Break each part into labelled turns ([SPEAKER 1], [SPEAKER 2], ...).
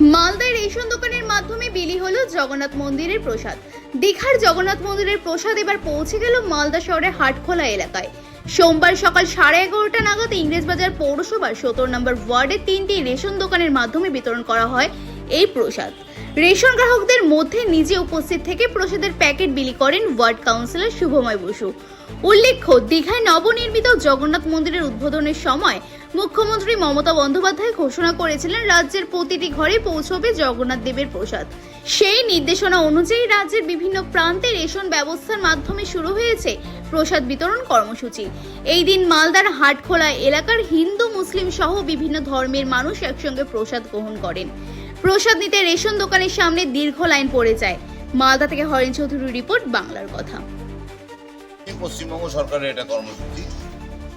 [SPEAKER 1] মালদায় রেশন দোকানের মাধ্যমে বিলি হলো জগন্নাথ মন্দিরের প্রসাদ। দীঘার জগন্নাথ মন্দিরের প্রসাদ এবার পৌঁছে গেল মালদা শহরের হাটখোলা এলাকায়। সোমবার সকাল সাড়ে এগারোটা নাগাদ ইংরেজবাজার পৌরসভার সতেরো নম্বর ওয়ার্ডে তিনটি রেশন দোকানের মাধ্যমে বিতরণ করা হয়। এই প্রসাদ। রেশন গ্রাহকদের মধ্যে নিজে উপস্থিত থেকে প্রসাদের প্যাকেট বিলি করেন ওয়ার্ড কাউন্সিলর শুভময় বসু। উল্লেখ্য, দীঘায় নবনির্মিত জগন্নাথ মন্দিরের উদ্বোধনের সময় মুখ্যমন্ত্রী মমতা বন্দ্যোপাধ্যায় ঘোষণা করেছিলেন রাজ্যের প্রতিটি ঘরে পৌঁছবে জগন্নাথ দেবের প্রসাদ। সেই নির্দেশনা অনুযায়ী রাজ্যের বিভিন্ন প্রান্তে রেশন ব্যবস্থার মাধ্যমে শুরু হয়েছে প্রসাদ বিতরণ কর্মসূচি। এই দিন মালদার হাটখোলা এলাকার হিন্দু, মুসলিম সহ বিভিন্ন ধর্মের মানুষ একসঙ্গে প্রসাদ গ্রহণ করেন। প্রসাদ নিতে রেশন দোকানের সামনে দীর্ঘ লাইন পড়ে যায়। মালদা থেকে হরেন চৌধুরী রিপোর্ট, বাংলার কথা।
[SPEAKER 2] পশ্চিমবঙ্গ সরকারের এটা কর্মসূচি।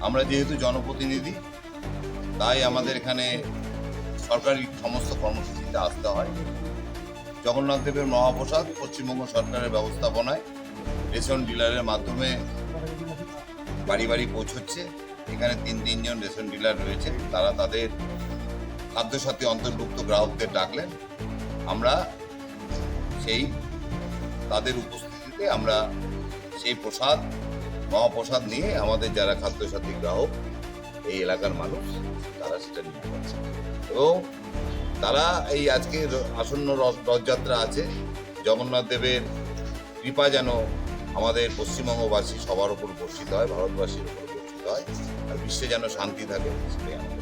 [SPEAKER 2] আমরা যেহেতু জনপ্রতিনিধি, তাই আমাদের এখানে সরকারি সমস্ত কর্মসূচিতে আসতে হয়। জগন্নাথ দেবের মহাপ্রসাদ পশ্চিমবঙ্গ সরকারের ব্যবস্থাপনায় রেশন ডিলারের মাধ্যমে বাড়ি বাড়ি পৌঁছচ্ছে। এখানে তিন তিনজন রেশন ডিলার রয়েছে। তারা তাদের খাদ্যসাথী অন্তর্ভুক্ত গ্রাহকদের ডাকলেন। আমরা সেই, তাদের উপস্থিতিতে আমরা সেই প্রসাদ, মহাপ্রসাদ নিয়ে আমাদের যারা খাদ্যসাথী গ্রাহক, এই এলাকার মানুষ, তারা সেটা নিতে পারছে এবং তারা এই আজকে আসন্ন রথ- রথযাত্রা আছে। জগন্নাথ দেবের কৃপা যেন আমাদের পশ্চিমবঙ্গবাসী সবার উপর বর্ষিত হয়, ভারতবাসীর উপর বর্ষিত হয়, আর বিশ্বে যেন শান্তি থাকে, সেটাই আমাদের